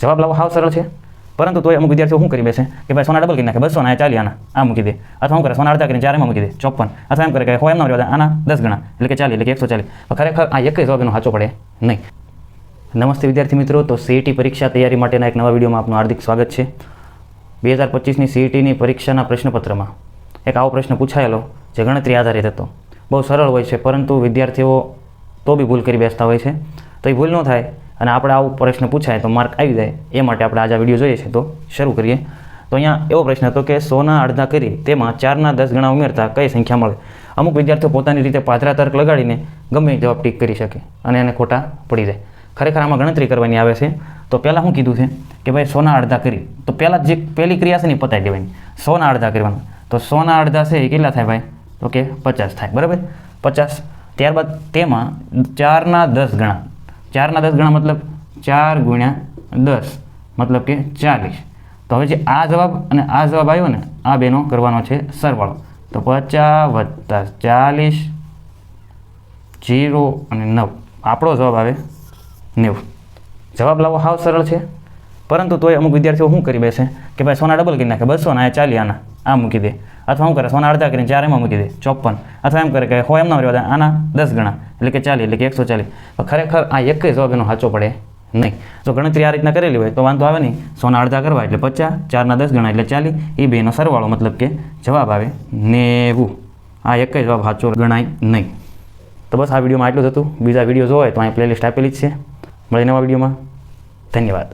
જવાબ લાવવો હાવ સરળ છે. પરંતુ તોય અમુક વિદ્યાર્થીઓ શું કરી બેસે? કે ભાઈ સોના ડબલ કરી નાખે, બસો ના ચાલી આના, આ મૂકી દે. અથવા શું કરે, સોના અડધા કરીને ચારેમાં મૂકી દે, ચોપન. અથવા એમ કરે કે હોય એમ ના આના દસ ગણા, એટલે કે ચાલી, એટલે કે એકસો ચાલીસ ખરેખર આ એક જવાબ એનો સાચો પડે નહીં. નમસ્તે વિદ્યાર્થી મિત્રો, તો સીઈટી પરીક્ષા તૈયારી માટેના એક નવા વિડીયોમાં આપનું હાર્દિક સ્વાગત છે. બે હજાર પચીસની સીઈટીની પરીક્ષાના પ્રશ્નપત્રમાં એક આવો પ્રશ્ન પૂછાયેલો જે ગણતરી આધારિત હતો. બહુ સરળ હોય છે, પરંતુ વિદ્યાર્થીઓ તો બી ભૂલ કરી બેસતા હોય છે. તો એ ભૂલ ન થાય અને આપણે આવો પ્રશ્ન પૂછાય તો માર્ક આવી જાય. એ માટે આપણે આજે વીડિયો જોઈએ છે. તો શરૂ કરીએ. તો અહીંયા એવો પ્રશ્ન હતો કે સોના અડધા કરી તેમાં ચારના દસ ગણા ઉમેરતા કઈ સંખ્યા મળે? અમુક વિદ્યાર્થીઓ પોતાની રીતે પાથરા તર્ક લગાડીને ગમે જવાબ ટીક કરી શકે અને એને ખોટા પડી જાય. ખરેખર આમાં ગણતરી કરવાની આવે છે. તો પહેલાં શું કીધું છે? કે ભાઈ સોના અડધા કરી. તો પહેલાં જે પહેલી ક્રિયા છે ને એ પતાવી દેવાની. સોના અડધા કરવાના. તો સોના અડધા છે એ કેટલા થાય ભાઈ? તો કે પચાસ થાય. બરાબર? પચાસ. ત્યારબાદ તેમાં ચારના દસ ગણા. ચારના દસ ગણા મતલબ ચાર ગુણ્યા દસ, મતલબ કે ચાલીસ. તો હવે જે આ જવાબ અને આ જવાબ આવ્યો ને, આ બેનો કરવાનો છે સરવાળો. તો પચાસ વત્તા ચાલીસ, જીરો અને નવ. આપણો જવાબ આવે નેવું. જવાબ લાવવો હાવ સરળ છે. પરંતુ તોય અમુક વિદ્યાર્થીઓ શું કરી બેસે? કે ભાઈ સોના ડબલ કરી નાખે, બસો ના ચાલી આના. આ મૂકી દે. અથવા શું કરે, સોના અડધા કરીને ચાર એમાં મૂકી દે. ચોપન. અથવા એમ કરે કે હો, એમના રહેવા આના દસ ગણા. એટલે કે ચાલી એટલે કે એકસો ચાલીસ. ખરેખર આ એક જવાબ એનો સાચો પડે નહીં. જો ગણતરી આ રીતના કરેલી હોય, તો વાંધો આવે નહીં. સોના અડધા કરવા એટલે પચાસ, ચારના દસ ગણા એટલે ચાલી એ બેનો સરવાળો મતલબ કે જવાબ આવે નેવું. આ એક જવાબ સાચો ગણાય નહીં. તો બસ આ વિડીયોમાં આટલું જ હતું. બીજા વીડિયો હોય તો અહીં પ્લેલિસ્ટ આપેલી જ છે. મળીએ નવા વિડીયોમાં. ધન્યવાદ.